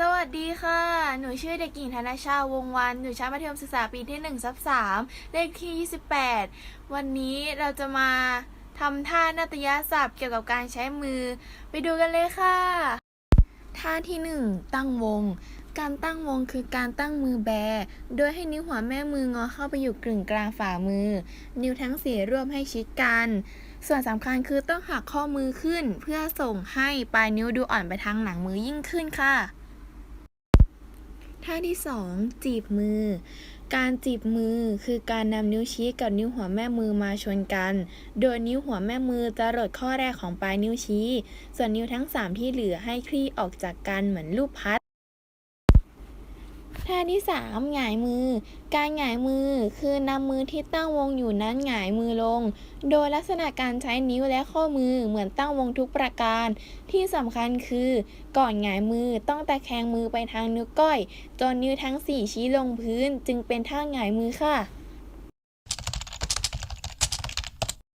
สวัสดีค่ะ หนูชื่อเด็กหญิงธนชาวงศ์วัน อยู่ชั้นมัธยมศึกษาปีที่1ทับ3เลขที่ 28 วันนี้เราจะมาทำท่านาฏยศัพท์เกี่ยวกับการใช้มือ ไปดูกันเลยค่ะ ท่าที่ 1 ตั้งวง การตั้งวงคือการตั้งมือแบ โดยให้นิ้วหัวแม่มืองอเข้าไปอยู่กึ่งกลางฝ่ามือ นิ้วทั้งสี่ร่วมให้ชิดกัน ส่วนสำคัญคือต้องหักข้อมือขึ้น เพื่อส่งให้ปลายนิ้วดูอ่อนไปทางหลังมือยิ่งขึ้นค่ะ ท่าที่ 2 จีบมือ การจีบมือคือการนำนิ้วชี้กับนิ้วหัวแม่มือมาชนกัน โดยนิ้วหัวแม่มือจะหลดข้อแรกของปลายนิ้วชี้ ส่วนนิ้วทั้ง 3 ที่เหลือให้คลี่ออกจากกันเหมือนลูกพัด ท่าที่ 3 หงายมือ การหงายมือคือนำมือที่ตั้งวงอยู่นั้นหงายมือลง โดยลักษณะการใช้นิ้วและข้อมือเหมือนตั้งวงทุกประการ ที่สำคัญคือ ก่อนหงายมือต้องตะแคงมือไปทางนิ้วก้อย จนนิ้วทั้ง 4 ชี้ลงพื้นจึงเป็นท่าหงายมือค่ะ